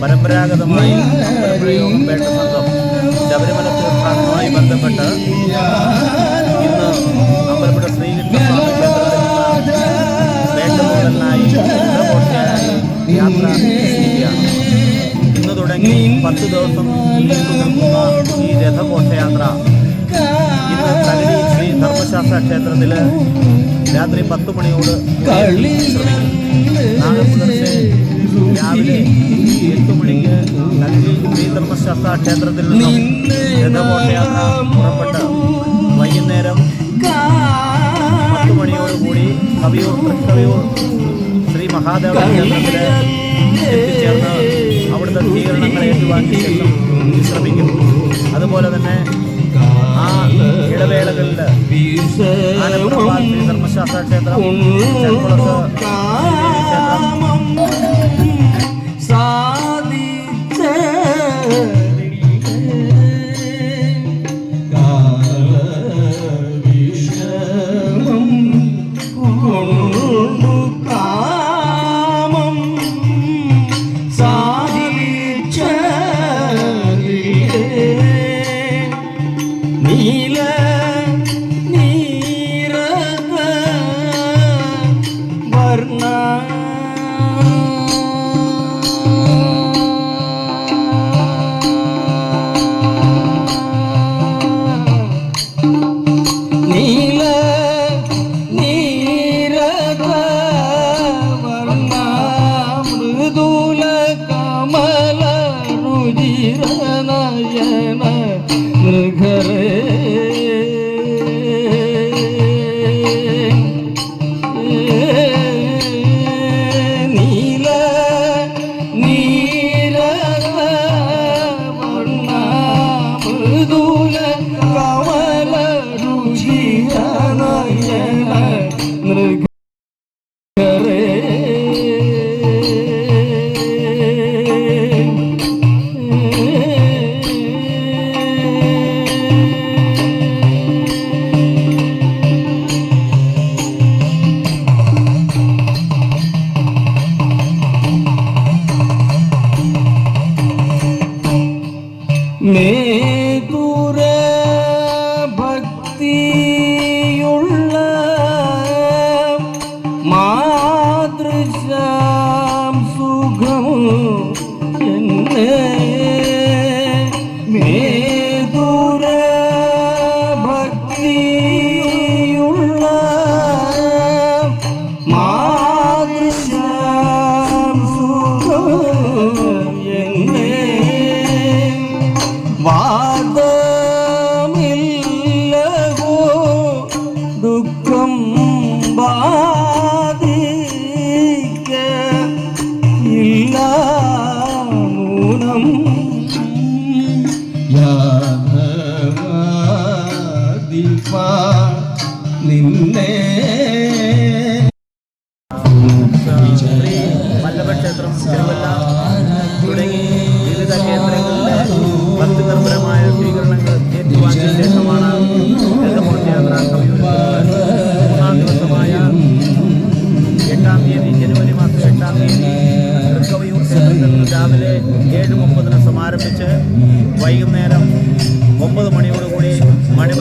പരമ്പരാഗതമായി ശബരിമല തീർത്ഥാടനവുമായി ബന്ധപ്പെട്ട് ഇന്ന് നിന്ന് വേണ്ടമുതലായി യാത്ര ഇന്ന് തുടങ്ങി പത്ത് ദിവസം ഈ രഥഘോഷയാത്ര ഇന്ന് ശ്രീ ധർമ്മശാസ്ത്ര ക്ഷേത്രത്തിൽ രാത്രി പത്ത് മണിയോട് നാളെ പുലർച്ചെ രാവിലെ എട്ട് മണിക്ക് തകഴി ശ്രീ ധർമ്മശാസ്ത്ര ക്ഷേത്രത്തിൽ നിന്നും പുറപ്പെട്ട് വൈകുന്നേരം പത്ത് മണിയോടുകൂടി കവിയൂർ തൃക്കവിയൂർ ശ്രീ മഹാദേവ ക്ഷേത്രത്തിൽ എത്തിച്ചേർന്ന് അവിടുത്തെ സ്വീകരണങ്ങൾ ഏറ്റുവാങ്ങിയ ശേഷം വിശ്രമിക്കും അതുപോലെ തന്നെ ആ ഇടവേളകളിൽ ധർമ്മശാസ്ത്ര ക്ഷേത്രം ചെങ്കുളത്ത് ക്ഷേത്രം രുചിര നയന मैं तू നിന്നെ. വല്ലഭ ക്ഷേത്രം തിരുവല്ല തുടങ്ങി വിവിധ കേന്ദ്രങ്ങളിലെ ഭക്തിനിർഭരമായ സ്വീകരണങ്ങൾ ഏറ്റുവാങ്ങിയ ശേഷമാണ് രഥഘോഷയാത്ര കവിയൂരിൽ മൂന്നാം ദിവസമായ എട്ടാം തീയതി ജനുവരി മാസം എട്ടാം തീയതി തൃക്കവിയൂർ ക്ഷേത്രത്തിൽ രാവിലെ ഏഴ് മുപ്പതിന് സമാരംഭിച്ച് വൈകുന്നേരം ഒമ്പത് മണിയോടുകൂടി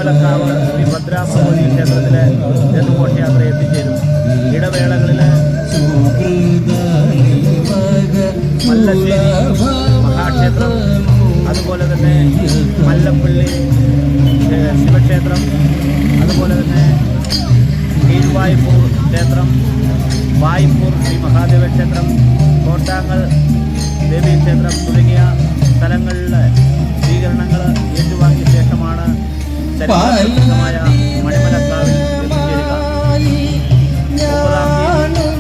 മണിമലക്കാവ് ശ്രീ ഭദ്രാഭഗവതി ക്ഷേത്രത്തിലെ രഥഘോഷയാത്ര എത്തിച്ചേരും. ഇടവേളകളിൽ മല്ലശ്ശേരി മഹാക്ഷേത്രം അതുപോലെ തന്നെ മല്ലപ്പള്ളി ശിവക്ഷേത്രം അതുപോലെ തന്നെ കീഴ്വായ്പൂർ ക്ഷേത്രം വായ്പൂർ ശ്രീ മഹാദേവ ക്ഷേത്രം കോട്ടാങ്ങൽ ദേവീ ക്ഷേത്രം തുടങ്ങിയ സ്ഥലങ്ങളിലെ സ്വീകരണങ്ങൾ ഏറ്റുവാങ്ങിയ ശേഷമാണ് മണിമലക്കാവിൽ എത്തിച്ചേരുക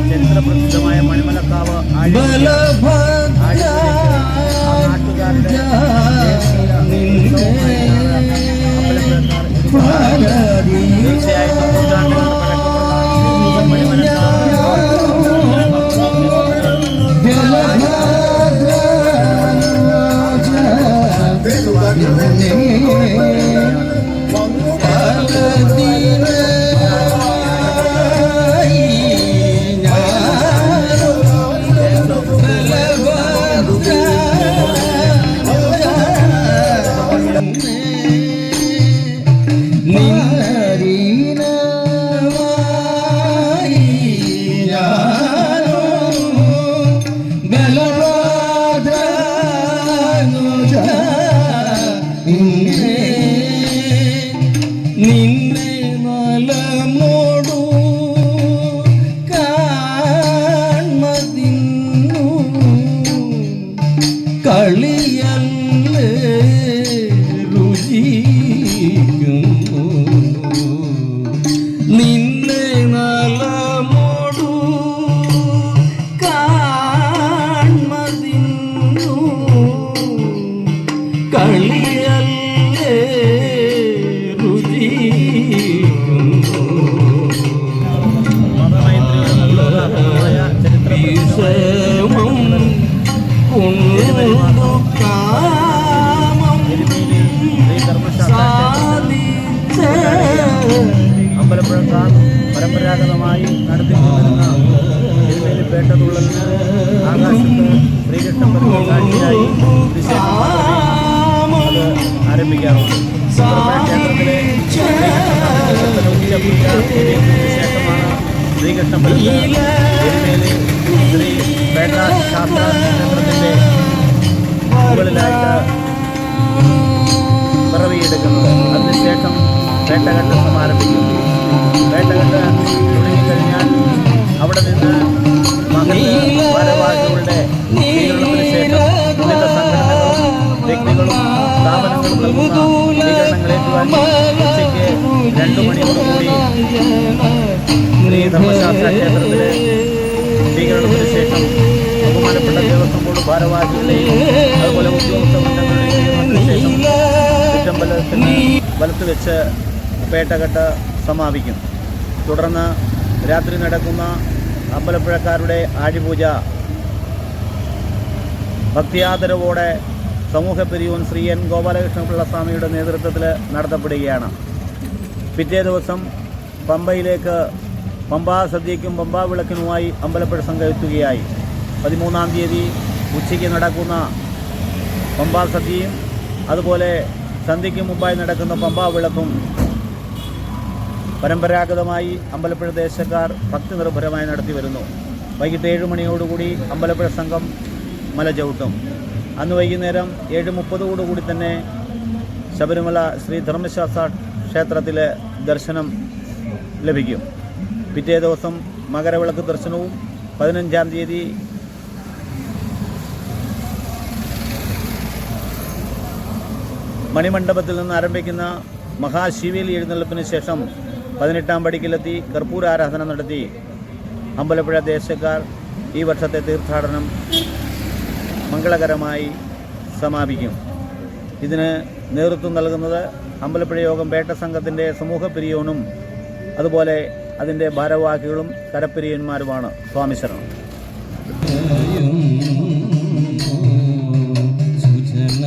ചരിത്രപ്രസിദ്ധമായ മണിമലക്കാവ് ആഴി ക്ഷേത്രത്തിലെ ശ്രീകൃഷ്ണ ശേഷമാണ് ശ്രീകൃഷ്ണ തിരുമേലി ശ്രീ പേട്ട ശാസ്ത്ര ക്ഷേത്രത്തിന്റെ മുകളിലായിട്ട് പിറവിയെടുക്കുന്നത് അതിനുശേഷം വേട്ടകെട്ട് സമാരംഭിക്കും വേട്ടകെട്ട് തുടങ്ങിക്കഴിഞ്ഞാൽ അവിടെ നിന്ന് ഉച്ചയ്ക്ക് രണ്ടു ശ്രീ ധർമ്മശാസ്ത്ര ക്ഷേത്രത്തിലെ സ്വീകരണത്തിന് ശേഷം ബഹുമാനപ്പെട്ട ദേവസ്വം ബോർഡ് ഭാരവാഹികളുടെയും അതുപോലെ ഉദ്യോഗസ്ഥ വൃന്ദങ്ങളുടെയും സ്വീകരണത്തിന് ശേഷം ചുറ്റമ്പലത്തിന് വലത്ത് വെച്ച് പേട്ടകെട്ട് സമാപിക്കും തുടർന്ന് രാത്രി നടക്കുന്ന അമ്പലപ്പുഴക്കാരുടെ ആഴിപൂജ ഭക്തിയാദരവോടെ സമൂഹ പെരിയൂൻ ശ്രീ എൻ ഗോപാലകൃഷ്ണപിള്ള സ്വാമിയുടെ നേതൃത്വത്തിൽ നടത്തപ്പെടുകയാണ്. പിറ്റേ ദിവസം പമ്പയിലേക്ക് പമ്പാ സദ്യയ്ക്കും പമ്പാ വിളക്കിനുമായി അമ്പലപ്പുഴ സംഘം എത്തുകയായി. പതിമൂന്നാം തീയതി ഉച്ചയ്ക്ക് നടക്കുന്ന പമ്പാ സദ്യയും അതുപോലെ സന്ധ്യയ്ക്ക് മുമ്പായി നടക്കുന്ന പമ്പാ വിളക്കും പരമ്പരാഗതമായി അമ്പലപ്പുഴ ദേശക്കാർ ഭക്തി നിർഭരമായി നടത്തി വരുന്നു വൈകിട്ട് ഏഴ് മണിയോടുകൂടി അമ്പലപ്പുഴ സംഘം മല ചവിട്ടും അന്ന് വൈകുന്നേരം ഏഴ് മുപ്പതോടുകൂടി തന്നെ ശബരിമല ശ്രീ ധർമ്മശാസ്ത്ര ക്ഷേത്രത്തിലെ ദർശനം ലഭിക്കും. പിറ്റേ ദിവസം മകരവിളക്ക് ദർശനവും പതിനഞ്ചാം തീയതി മണിമണ്ഡപത്തിൽ നിന്ന് ആരംഭിക്കുന്ന മഹാശിവേലി എഴുന്നള്ളിപ്പിന് ശേഷം പതിനെട്ടാം പടിക്കിലെത്തി കർപ്പൂര ആരാധന നടത്തി. അമ്പലപ്പുഴ ദേശക്കാർ ഈ വർഷത്തെ തീർത്ഥാടനം മംഗളകരമായി സമാപിക്കും. ഇതിന് നേതൃത്വം നൽകുന്നത് അമ്പലപ്പുഴ യോഗം പേട്ട സംഘത്തിന്റെ സമൂഹ പിരിയോനും അതുപോലെ അതിന്റെ ഭാരവാഹികളും കരപ്പിരിയന്മാരുമാണ് സ്വാമി ശരണം. സുജന